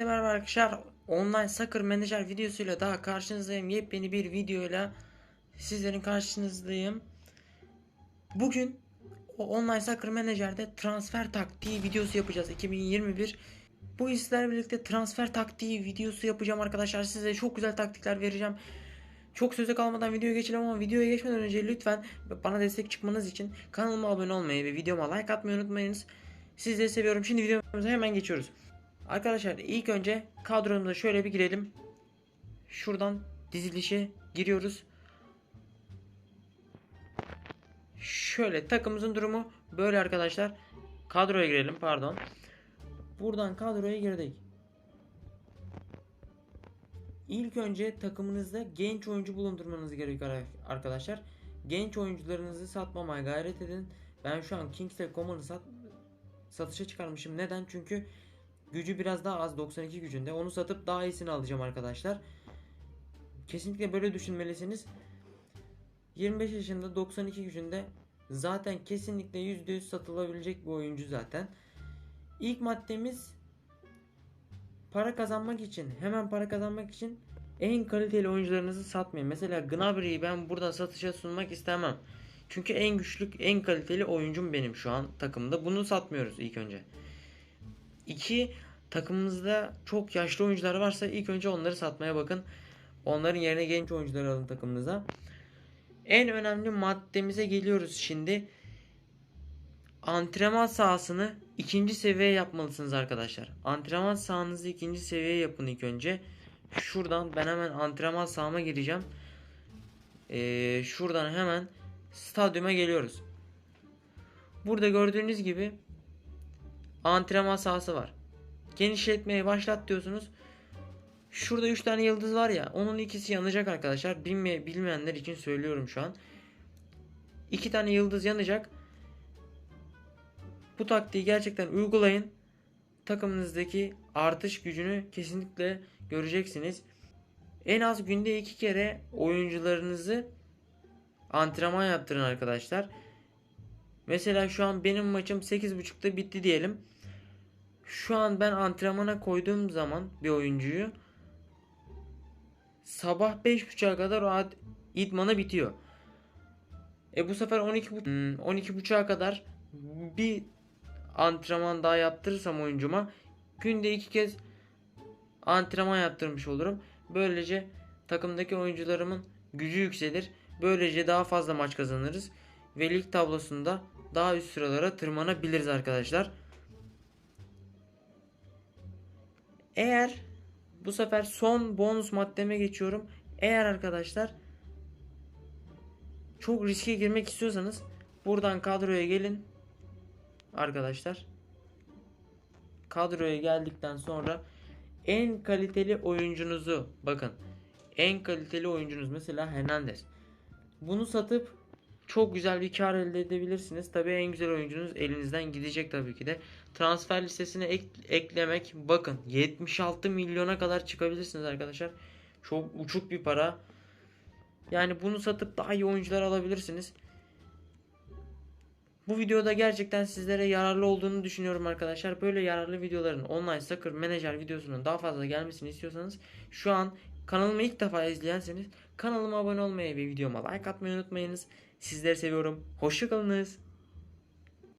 Merhaba arkadaşlar. Online Soccer Manager videosuyla daha karşınızdayım. Yepyeni bir videoyla sizlerin karşınızdayım. Bugün o Online Soccer Manager'de transfer taktiği videosu yapacağız 2021. Bu sizlerle birlikte transfer taktiği videosu yapacağım arkadaşlar. Size çok güzel taktikler vereceğim. Çok söze kalmadan videoya geçelim ama videoya geçmeden önce lütfen bana destek çıkmanız için kanalıma abone olmayı ve videoma like atmayı unutmayınız. Sizleri seviyorum. Şimdi videomuza hemen geçiyoruz. Arkadaşlar ilk önce kadromuza şöyle bir girelim. Şuradan dizilişe giriyoruz. Şöyle takımımızın durumu böyle arkadaşlar. Kadroya girelim pardon. Buradan kadroya girdik. İlk önce takımınızda genç oyuncu bulundurmanız gerekiyor arkadaşlar. Genç oyuncularınızı satmamaya gayret edin. Ben şu an Kingsley Coman'ı sat satışa çıkarmışım. Neden? Çünkü gücü biraz daha az 92 gücünde. Onu satıp daha iyisini alacağım arkadaşlar. Kesinlikle böyle düşünmelisiniz. 25 yaşında 92 gücünde zaten kesinlikle %100 satılabilecek bir oyuncu zaten. İlk maddemiz para kazanmak için hemen para kazanmak için en kaliteli oyuncularınızı satmayın. Mesela Gnabry'i ben burada satışa sunmak istemem. Çünkü en güçlü, en kaliteli oyuncum benim şu an takımda. Bunu satmıyoruz ilk önce. İki, takımımızda çok yaşlı oyuncular varsa ilk önce onları satmaya bakın. Onların yerine genç oyuncular alın takımınıza. En önemli maddemize geliyoruz şimdi. Antrenman sahasını ikinci seviye yapmalısınız arkadaşlar. Antrenman sahanızı ikinci seviye yapın ilk önce. Şuradan ben hemen antrenman sahama gireceğim. Ee, şuradan hemen stadyuma geliyoruz. Burada gördüğünüz gibi antrenman sahası var. Genişletmeye başlat diyorsunuz. Şurada 3 tane yıldız var ya onun ikisi yanacak arkadaşlar. Bilmeye, bilmeyenler için söylüyorum şu an. 2 tane yıldız yanacak. Bu taktiği gerçekten uygulayın. Takımınızdaki artış gücünü kesinlikle göreceksiniz. En az günde 2 kere oyuncularınızı antrenman yaptırın arkadaşlar. Mesela şu an benim maçım 8.30'da bitti diyelim. Şu an ben antrenmana koyduğum zaman bir oyuncuyu sabah 5.30'a kadar o idmana bitiyor. E bu sefer 12 12.30'a kadar bir antrenman daha yaptırırsam oyuncuma günde iki kez antrenman yaptırmış olurum. Böylece takımdaki oyuncularımın gücü yükselir. Böylece daha fazla maç kazanırız ve lig tablosunda daha üst sıralara tırmanabiliriz arkadaşlar. Eğer bu sefer son bonus maddeme geçiyorum. Eğer arkadaşlar çok riske girmek istiyorsanız buradan kadroya gelin. Arkadaşlar kadroya geldikten sonra en kaliteli oyuncunuzu bakın. En kaliteli oyuncunuz mesela Hernandez. Bunu satıp çok güzel bir kar elde edebilirsiniz. Tabii en güzel oyuncunuz elinizden gidecek tabii ki de. Transfer listesine ek- eklemek bakın 76 milyona kadar çıkabilirsiniz arkadaşlar. Çok uçuk bir para. Yani bunu satıp daha iyi oyuncular alabilirsiniz. Bu videoda gerçekten sizlere yararlı olduğunu düşünüyorum arkadaşlar. Böyle yararlı videoların online soccer manager videosunun daha fazla gelmesini istiyorsanız şu an kanalımı ilk defa izleyenseniz kanalıma abone olmayı ve videoma like atmayı unutmayınız. Sizleri seviyorum. Hoşçakalınız.